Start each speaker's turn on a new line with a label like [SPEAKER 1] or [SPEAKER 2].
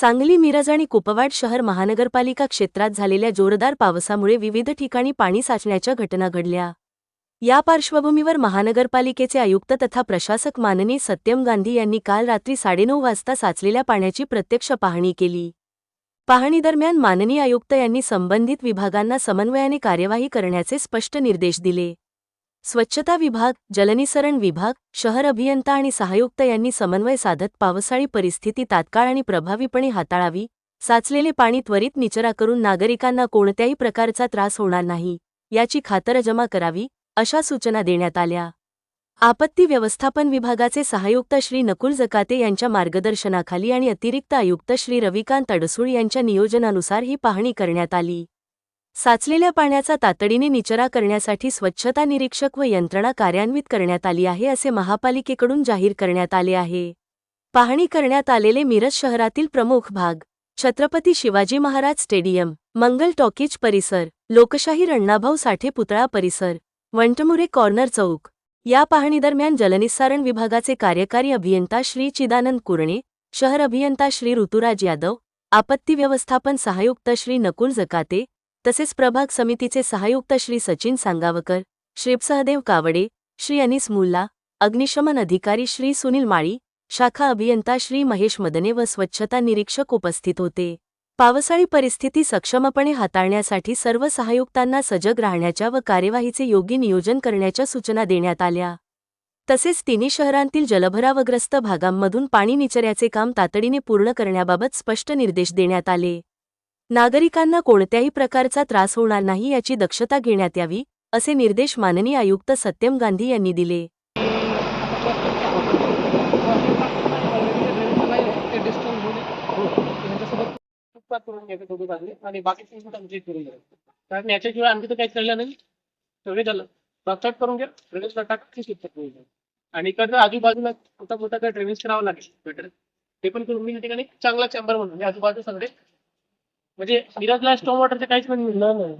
[SPEAKER 1] सांगली मिरज आणि कुपवाड शहर महानगरपालिका क्षेत्रात झालेल्या जोरदार पावसामुळे विविध ठिकाणी पाणी साचण्याच्या घटना घडल्या. या पार्श्वभूमीवर महानगरपालिकेचे आयुक्त तथा प्रशासक माननीय सत्यम गांधी यांनी काल रात्री साडेनऊ वाजता साचलेल्या पाण्याची प्रत्यक्ष पाहणी केली. पाहणीदरम्यान माननीय आयुक्त यांनी संबंधित विभागांना समन्वयाने कार्यवाही करण्याचे स्पष्ट निर्देश दिले. स्वच्छता विभाग जलनिसरण विभाग शहर अभियंता आणि सहायुक्त यांनी समन्वय साधत पावसाळी परिस्थिती तात्काळ आणि प्रभावीपणे हाताळावी. साचलेले पाणी त्वरित निचरा करून नागरिकांना कोणत्याही प्रकारचा त्रास होणार नाही याची खातरजमा करावी अशा सूचना देण्यात आल्या. आपत्ती व्यवस्थापन विभागाचे सहायुक्त श्री नकुल जकाते यांच्या मार्गदर्शनाखाली आणि अतिरिक्त आयुक्त श्री रविकांत अडसूळ यांच्या नियोजनानुसार ही पाहणी करण्यात आली. साचलेल्या पाण्याचा तातडीने निचरा करण्यासाठी स्वच्छता निरीक्षक व यंत्रणा कार्यान्वित करण्यात आली आहे असे महापालिकेकडून जाहीर करण्यात आले आहे. पाहणी करण्यात आलेले मिरज शहरातील प्रमुख भाग छत्रपती शिवाजी महाराज स्टेडियम मंगल टॉकीज परिसर लोकशाही अण्णाभाऊ साठे पुतळा परिसर वंटमुरे कॉर्नर चौक. या पाहणीदरम्यान जलनिस्सारण विभागाचे कार्यकारी अभियंता श्री चिदानंद कुरणे शहर अभियंता श्री ऋतुराज यादव आपत्ती व्यवस्थापन सहायुक्त श्री नकुल जकाते तसेच प्रभाग समितीचे सहायुक्त श्री सचिन सांगावकर श्री सहदेव कावडे श्री अनिस मुल्ला अग्निशमन अधिकारी श्री सुनील माळी शाखा अभियंता श्री महेश मदने व स्वच्छता निरीक्षक उपस्थित होते. पावसाळी परिस्थिती सक्षमपणे हाताळण्यासाठी सर्व सहायुक्तांना सजग राहण्याच्या व कार्यवाहीचे योग्य नियोजन करण्याच्या सूचना देण्यात आल्या. तसेच तिन्ही शहरांतील जलभरावग्रस्त भागांमधून पाणी निचऱ्याचे काम तातडीने पूर्ण करण्याबाबत स्पष्ट निर्देश देण्यात आले. नागरिकांना कोणत्याही प्रकारचा त्रास होणार नाही याची दक्षता घेण्यात यावी असे निर्देश माननीय आयुक्त सत्यम गांधी यांनी दिले.
[SPEAKER 2] आणि बाकी कारण याच्याशिवाय आणखी तर काही कळलं नाही. सगळे झालं. बॉक्सआउट करून घ्या. ट्रेनिंगला टाका. शिफ्ट आणि इकडनं आजूबाजूला मोठा मोठा काही ट्रेनिंग करावं लागेल. बेटर. ते पण करून मी ठिकाणी चांगला चेंबर म्हणून आजूबाजू सगळे म्हणजे मिराजला स्टॉम वॉटरचं काहीच पण मिळणार नाही